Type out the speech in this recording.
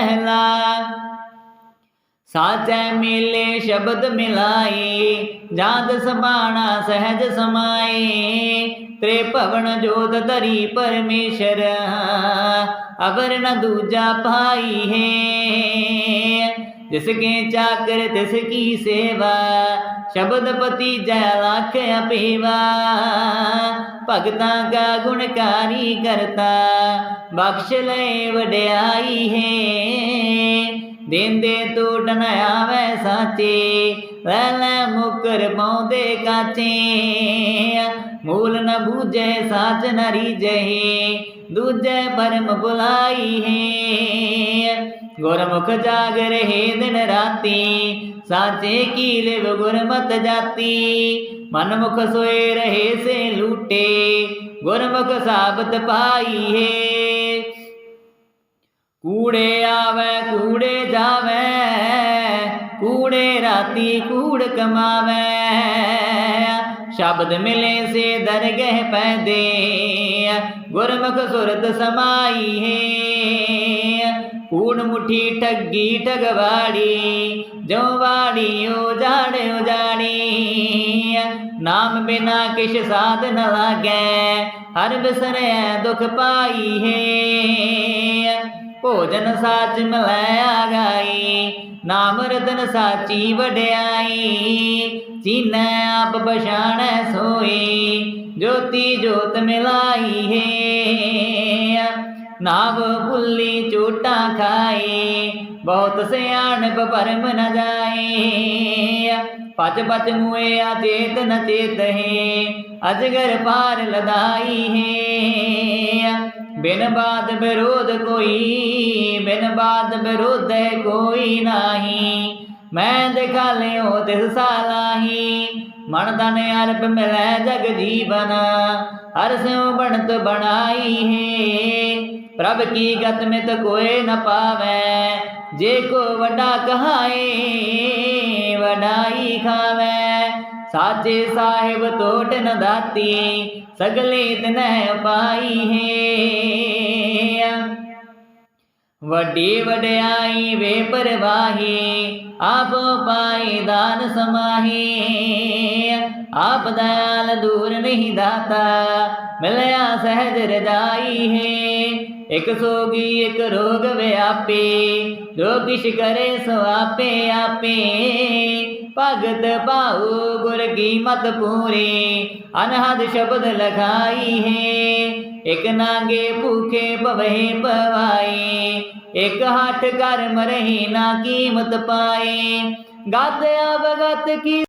ਪਹਿਲਾ ਸਾਚੈ ਮਿਲੇ, ਸ਼ਬਦ ਮਿਲਾਈ ਜਾਂਦ ਸਬਾਣਾ ਸਹਿਜ ਸਮਾਏ ਤ੍ਰੇ ਭਵਨ ਜੋਤ ਧਰੀ ਪਰਮੇਸ਼ਰ ਅਵਰ ਨ ਦੂਜਾ ਭਾਈ ਹੈ ਜਿਸ ਕੇ ਚਾਕਰ ਤਿਸ ਕੀ ਸੇਵਾ, ਸ਼ਬਦ ਪਤੀ ਜੈ ਲੱਖ ਅਪੇਵਾ ਭਗਤਾਂ ਕਾ ਗੁਣਕਾਰੀ ਕਰਤਾ, ਬਖਸ਼ ਲੈ ਵਡਿਆਈ ਹੈ। ਦੇਂਦੇ ਟੋਟ ਨ ਲੈ ਲੈ ਮੁਕਰ ਪਾਉਂਦੇ ਕਾਚੇ। ਮੂਲ ਨ ਬੂਝੇ, ਸਾਚ ਨਰੀ ਜਹੇ ਦੂਜੇ ਪਰਮ ਬੁਲਾਈ ਹੈ। ਗੁਰਮੁਖ ਜਾਗ ਰਹੇ ਦਿਨ ਰਾਤੀ, ਸਾਚੇ ਕੀ ਲਿਵ ਗੁਰਮਤ ਜਾਤੀ? ਮਨਮੁਖ ਸੋਏ ਰਹੇ ਸੇ ਲੂਟੇ, ਗੁਰਮੁਖ ਸਾਬਤ ਪਾਈ ਹੈ ਕੂੜੇ ਆਵੇ, ਕੂੜੇ ਜਾਵੇ, ਕੂੜੇ ਰਾਤੀ ਕੂੜ ਕਮਾਵੇ। ਸ਼ਬਦ ਮਿਲੇ ਸੇ ਦਰਗਹਿ ਪੈਦੇ, ਗੁਰਮੁਖ ਸੁਰਤ ਸਮਾਈ ਹੈ ਕੂੜ ਮੁਠੀ ਠੱਗੀ ਠਗਵਾੜੀ ਜੋ ਵਾੜੀ ਉਜਾੜ ਉਜਾੜੀ ਨਾਮ ਬਿਨਾ ਕਿਛ ਸਾਧ ਨ ਲਾਗੈ, ਹਰ ਬਿਸਰੈ ਦੁਖ ਪਾਈ ਹੈ। ਭੋਜਨ ਸਾਚ ਮਲਾਇਆ ਗਾਈ ਨਾਮ ਰਤਨ ਸਾਚੀ ਵਡਿਆਈ। ਜੀਨੈ ਆਪ ਬਸ਼ਾਣੈ ਸੋਈ, ਜੋਤੀ ਜੋਤ ਮਿਲਾਈ ਹੈ। ਨਾਵ ਭੁੱਲੀ ਝੂਟਾ ਖਾਏ, ਬਹੁਤ ਸਿਆਣਪ ਪਰਮ ਨ ਜਾਏ। ਪਚ ਪਚ ਮੂਏ ਆ ਚੇਤ ਨ ਚੇਤ ਹੈ, ਅਜਗਰ ਪਾਰ ਲਦਾਈ ਹੈ। ਬਿਨ ਬਾਦ ਵਿਰੋਧ ਕੋਈ, ਬਿਨ ਬਾਦ ਵਿਰੋਧ ਕੋਈ ਨਾਹੀ। ਮੈਂ ਦਿਖਾ ਲਿਓ ਤਿਸ ਸਾਲਾਹੀ ਮਨ ਤਨ ਅਰਪ ਮਿਲੈ ਜਗ ਜੀਵਨ, ਹਰ ਸਿਉ ਬਣਤ ਬਣਾਈ ਹੈ। ਪ੍ਰਭ ਕੀ ਗਤ ਮਿਤ ਕੋਏ ਨ ਪਾਵੈ, ਜੇ ਕੋ ਵੱਡਾ ਕਹਾਏ ਵਡਾਈ ਖਾਵੈ। ਸਾਚੇ ਸਾਹਿਬ ਟੋਟ ਨ ਦਾਤੀ, ਸਗਲੇ ਤਨਹਿ ਪਾਈ ਹੈ। ਵੱਡੀ ਵਡਿਆਈ ਵੇ ਪਰਵਾਹੀ, ਆਪ ਪਾਈ ਦਾਨ ਸਮਾਹੀ। ਆਪ ਦਇਆਲ ਦੂਰ ਨਹੀਂ ਦਾਤਾ, ਮਿਲਿਆ ਸਹਿਜ ਰਜਾਈ ਹੈ। ਇਕ ਸੋਗੀ, ਇਕ ਰੋਗ ਵਿਆਪੇ, ਜੋ ਕਿਛ ਕਰੇ ਸੋ ਆਪੇ ਆਪੇ। ਭਗਤ ਪਾਉ ਗੁਰ ਕੀ ਮਤ ਪੂਰੀ, ਅਨਹਦ ਸ਼ਬਦ ਲਖਾਈ ਹੈ। ਇਕ ਨਾਗੇ ਭੂਖੇ ਭਵੇ ਪਵਾਈ ਇਕ ਹੱਠ ਕਰ ਮਰਹੀ ਨਾ ਕੀਮਤ ਪਾਏ। ਗਤ ਅਵਗਤ ਕੀ